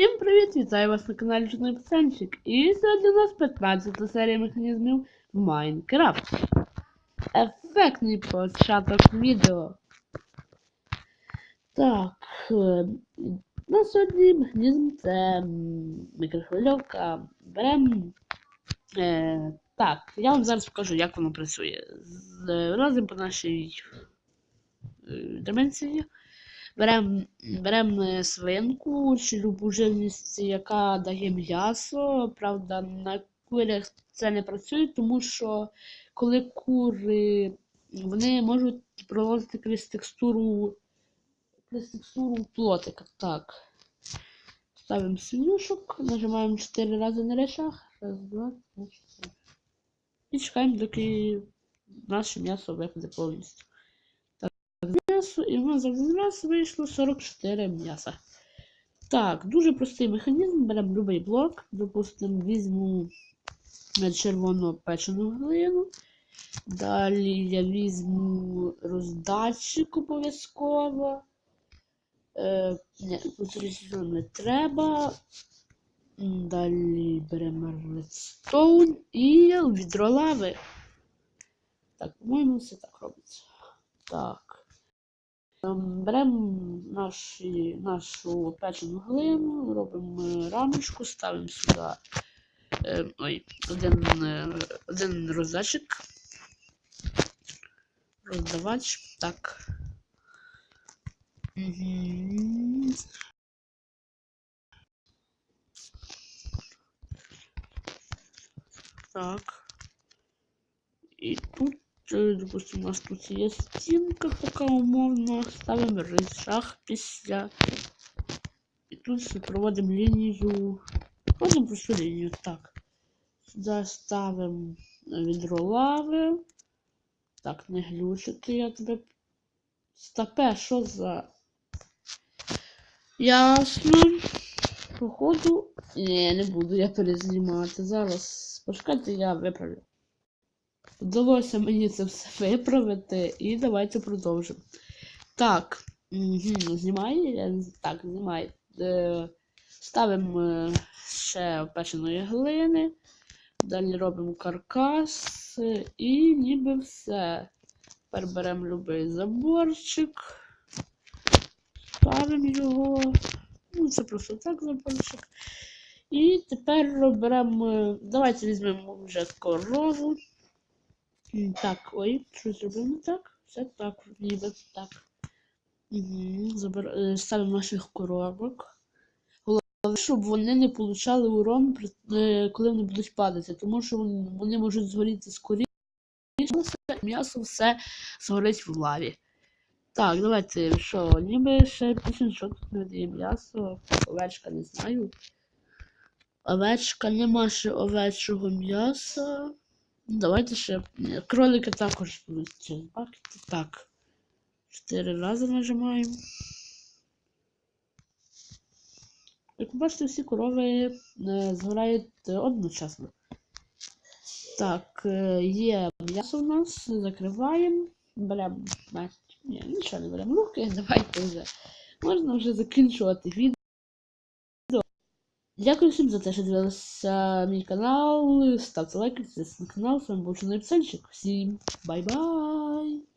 Всім привіт! Вітаю вас на каналі Чудний Пацанчик. І сьогодні у нас 15 серія механізмів в Майнкрафт. Ефектний початок відео. Так, е, на сьогодні механізм це мікрохвильовка. Беремо. Е, так, я вам зараз покажу, як воно працює. Разом по нашій е, дименції. Беремо берем е, свинку чи любу живність, яка дає м'ясо. Правда, на курях це не працює, тому що коли кури вони можуть проводити крізь текстуру крізь текстуру плотика. Так. Ставимо свинюшок, нажимаємо 4 рази на речах. Раз, два, три, чотири. І чекаємо, доки наше м'ясо випаде повністю м'ясо, і в нас раз вийшло 44 м'яса. Так, дуже простий механізм. Беремо будь-який блок. Допустимо, візьму червону печену глину. Далі я візьму роздатчик обов'язково. Е, не треба. Далі беремо редстоун і відро лави. Так, по-моєму, все так робиться. Так. Ем, Беремо наші, нашу печену глину, робимо рамочку, ставимо сюди е, ой, один, е, один роздатчик, роздавач, так. Так. І тут Е, Допустим, у нас тут є стінка така умовно. Ставимо рычаг після. І тут проводимо лінію. Проводимо просту лінію. Так. Сюди ставимо відро лави. Так, не глючити я тебе. Стопе, що за. Ясно. Походу. Ні, не буду я перезнімати. Зараз. Почекайте, я виправлю. Вдалося мені це все виправити, і давайте продовжимо. Так, знімає? Так, знімає. Е, ставимо е, ще опеченої глини. Далі робимо каркас і ніби все. Тепер беремо любий заборчик. Ставимо його. Ну, це просто так заборчик. І тепер беремо. Давайте візьмемо вже корову. Так, ой, що зробив так? Все так, ніби так. Угу, е, Ставимо наших коробок. Головне, щоб вони не получали урон, е, коли вони будуть падати, тому що вони можуть згоріти скоріше, м'ясо все згорить в лаві. Так, давайте що, ніби ще після що тут не м'ясо, овечка не знаю. Овечка нема ще овечого м'яса. Давайте ще. Кролики також будуть через бакети. Так. Чотири рази нажимаємо. Як бачите, всі корови е, згорають одночасно. Так, е, є м'ясо у нас, закриваємо. Беремо. Ні, нічого не беремо руки, давайте вже. Можна вже закінчувати відео. Дякую всім за те, що дивилися мій канал. Ставте лайки, підписуйтесь на канал. З вами був Чорний Псанчик. Всім бай-бай!